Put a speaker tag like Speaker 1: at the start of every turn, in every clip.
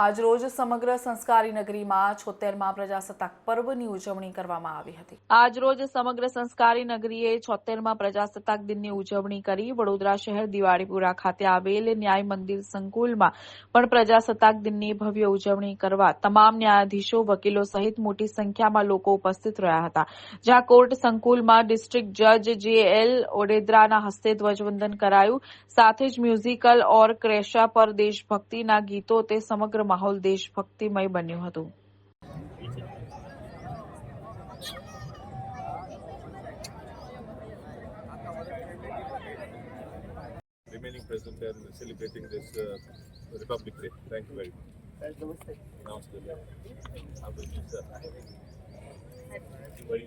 Speaker 1: આજરોજ સમગ્ર સંસ્કારી નગરીમાં છોતેરમાં પ્રજાસત્તાક પર્વની ઉજવણી કરવામાં આવી હતી. આજરોજ સમગ્ર સંસ્કારી નગરીએ છોતેરમાં પ્રજાસત્તાક દિનની ઉજવણી કરી વડોદરા શહેર દિવાળીપુરા ખાતે આવેલ ન્યાય મંદિર સંકુલમાં પણ પ્રજાસત્તાક દિનની ભવ્ય ઉજવણી કરવા તમામ ન્યાયાધીશો, વકીલો સહિત મોટી સંખ્યામાં લોકો ઉપસ્થિત રહ્યા હતા. જ્યાં કોર્ટ સંકુલમાં ડિસ્ટ્રિક્ટ જજ જે એલ ઓડેદરાના હસ્તે ધ્વજવંદન કરાયું. સાથે જ મ્યુઝિકલ ઓર ક્રેશા પર દેશભક્તિના ગીતો તે સમગ્ર માહોલ દેશભક્તિમય બન્યું હતું
Speaker 2: remaining present and celebrating this uh, Republic Day. Thank you very much. Namaste. Namaste. sir. Very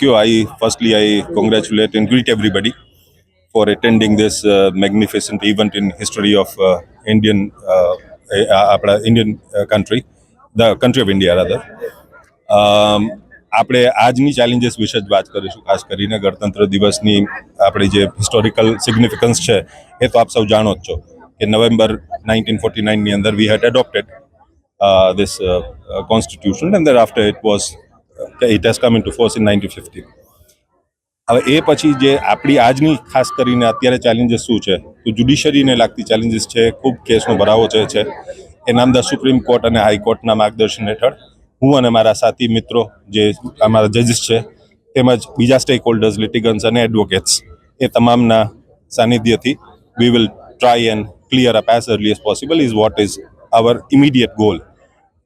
Speaker 2: I congratulate and greet everybody for attending this uh, magnificent event in history of uh, Indian uh, uh, આપણા uh, country, the country of India rather. Um, આપણે આજની challenges વિશે જ વાત કરીશું ખાસ કરીને ગણતંત્ર દિવસની આપણી જે હિસ્ટોરિકલ સિગ્નિફિકન્સ છે એ તો આપ સૌ જાણો જ છો કે નવેમ્બર નાઇન્ટીન ફોર્ટી નાઇનની અંદર we had adopted uh, uh, constitution and thereafter it was uh, come into force in nineteen 1950 હવે એ પછી જે આપણી આજની ખાસ કરીને અત્યારે ચેલેન્જીસ શું છે? તો જ્યુડિશરીને લાગતી ચેલેન્જીસ છે ખૂબ કેસનો ભરાવો જે છે એ નામદાર સુપ્રીમ કોર્ટ અને હાઈકોર્ટના માર્ગદર્શન હેઠળ હું અને મારા સાથી મિત્રો જે અમારા જજીસ છે તેમજ બીજા સ્ટેક હોલ્ડર્સ લિટિગન્સ અને એડવોકેટ્સ એ તમામના સાનિધ્યથી we will try and clear up as early as possible is what is our immediate goal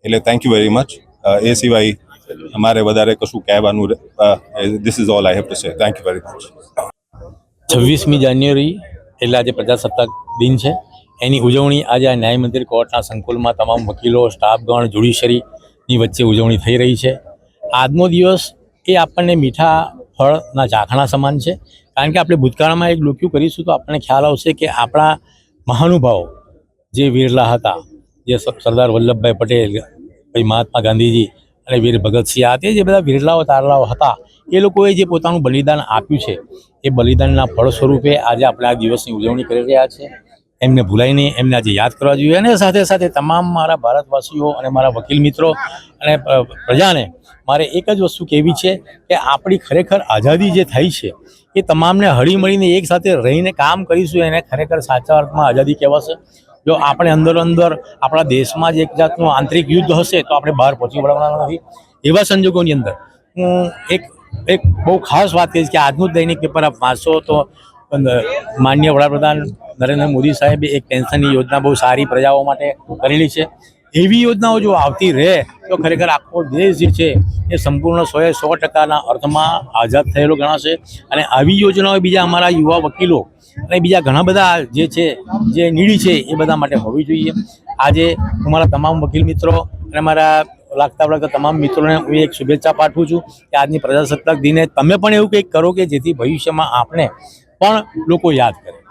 Speaker 2: એટલે થેન્ક યુ વેરી મચ એ સિવાય અમારે વધારે કશું કહેવાનું this is all I have to say thank you very much
Speaker 3: છવ્વીસમી જાન્યુઆરી, એટલે આજે પ્રજાસત્તાક દિન છે. એની ઉજવણી આજે આ ન્યાય મંદિર કોર્ટના સંકુલમાં તમામ વકીલો, સ્ટાફગણ, જ્યુડિશરીની વચ્ચે ઉજવણી થઈ રહી છે. આજનો દિવસ એ આપણને મીઠા ફળના ચાખણા સમાન છે. કારણ કે આપણે ભૂતકાળમાં એક ડોક્યુ કરીશું તો આપણને ખ્યાલ આવશે કે આપણા મહાનુભાવો જે વીરલા હતા, જે સરદાર વલ્લભભાઈ પટેલ પછી મહાત્મા ગાંધીજી અને વીર ભગતસિંહ આ તે જે બધા વીરલાઓ તારલાઓ હતા, એ લોકોએ જે પોતાનું બલિદાન આપ્યું છે, એ બલિદાનના ફળ સ્વરૂપે આજે આપણે આ દિવસની ઉજવણી કરી રહ્યા છે. એમને ભૂલાઈ નહીં એમને આજે યાદ કરવા જોઈએ અને સાથે સાથે તમામ મારા ભારતવાસીઓ અને મારા વકીલ મિત્રો અને પ્રજાને મારે એક જ વસ્તુ કહેવી છે કે આપણી ખરેખર આઝાદી જે થઈ છે, એ તમામને હળી મળીને એક સાથે રહીને કામ કરીશું, એને ખરેખર સાચા અર્થમાં આઝાદી કહેવાશે. જો આપણે અંદર અંદર આપણા દેશમાં જ એક જાતનું આંતરિક યુદ્ધ હશે તો આપણે બહાર પહોંચી વળવાના નથી. એવા સંજોગોની અંદર હું એક એક બહુ ખાસ વાત કહીશ કે આજનું દૈનિક પેપર આપ વાંચો તો માન્ય વડાપ્રધાન નરેન્દ્ર મોદી સાહેબે એક પેન્શનની યોજના બહુ સારી પ્રજાઓ માટે કરેલી છે. એવી યોજનાઓ જો આવતી રહે, તો ખરેખર આખો દેશ જે છે, એ સંપૂર્ણ સોએ સો ટકાના અર્થમાં આઝાદ થયેલો ગણાશે. અને આવી યોજનાઓ બીજા અમારા યુવા વકીલો અને બીજા ઘણા બધા જે છે, જે નીડી છે, એ બધા માટે હોવી જોઈએ. આજે હું મારા તમામ વકીલ મિત્રો અને મારા લાગતા વળગતા તમામ મિત્રોને હું એક શુભેચ્છા પાઠવું છું કે આજની પ્રજાસત્તાક દિને તમે પણ એવું કંઈક કરો કે જેથી ભવિષ્યમાં આપણે પણ લોકો યાદ કરે.